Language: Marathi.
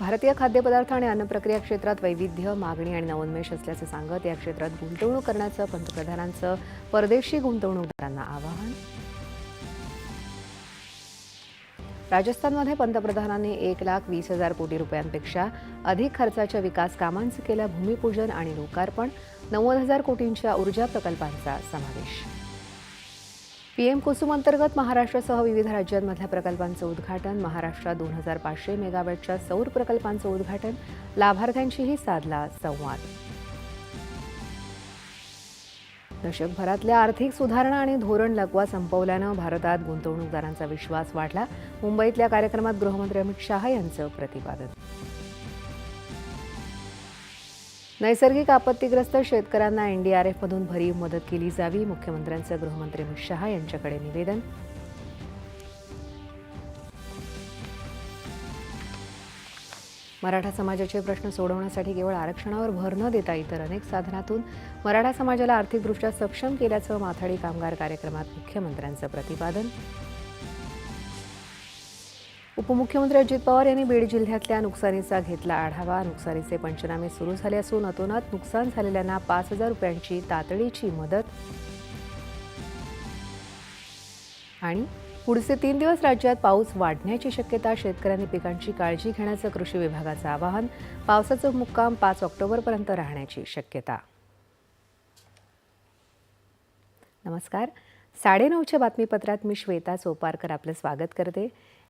भारतीय खाद्यपदार्थ आणि अन्न प्रक्रिया क्षेत्रात वैविध्य मागणी आणि नवोन्मेष असल्याचं सांगत या क्षेत्रात गुंतवणूक करण्याचं पंतप्रधानांचं परदेशी गुंतवणूकदारांना आवाहन. राजस्थानमध्ये पंतप्रधानांनी एक लाख वीस हजार कोटी रुपयांपेक्षा अधिक खर्चाच्या विकास कामांचं केलं भूमिपूजन आणि लोकार्पण नव्वद हजार कोटींच्या ऊर्जा प्रकल्पांचा समावेश. पीएम कुसुम अंतर्गत महाराष्ट्रासह विविध राज्यांमधल्या प्रकल्पांचं उद्घाटन महाराष्ट्रात दोन हजार पाचशे मेगावॅटच्या सौर प्रकल्पांचं उद्घाटन. लाभार्थ्यांशीही साधला संवाद. दशकभरातल्या आर्थिक सुधारणा आणि धोरण लकवा संपवल्यानं भारतात गुंतवणूकदारांचा विश्वास वाढला. मुंबईतल्या कार्यक्रमात गृहमंत्री अमित शहा यांचं प्रतिपादन. नैसर्गिक आपत्तीग्रस्त शेतकऱ्यांना एनडीआरएफमधून भरीव मदत केली जावी. मुख्यमंत्र्यांचं गृहमंत्री अमित शहा यांच्याकडे निवेदन. मराठा समाजाचे प्रश्न सोडवण्यासाठी केवळ आरक्षणावर भर न देता इतर अनेक साधनातून मराठा समाजाला आर्थिकदृष्ट्या सक्षम केल्याचं माथाडी कामगार कार्यक्रमात मुख्यमंत्र्यांचं प्रतिपादन. उपमुख्यमंत्री अजित पवार यांनी बीड जिल्ह्यातल्या नुकसानीचा घेतला आढावा. नुकसानीचे पंचनामे सुरू झाले असून अतोनात नुकसान झालेल्यांना पाच हजार रुपयांची तातडीची मदत आणि पुढचे तीन दिवस राज्यात पाऊस वाढण्याची शक्यता शेतकऱ्यांनी पिकांची काळजी घेण्याचं कृषी विभागाचं आवाहन. पावसाचं मुक्काम पाच ऑक्टोबरपर्यंत राहण्याची शक्यता. नमस्कार. साडेनऊच्या बातमीपत्रात मी श्वेता चोपारकर आपलं स्वागत करते.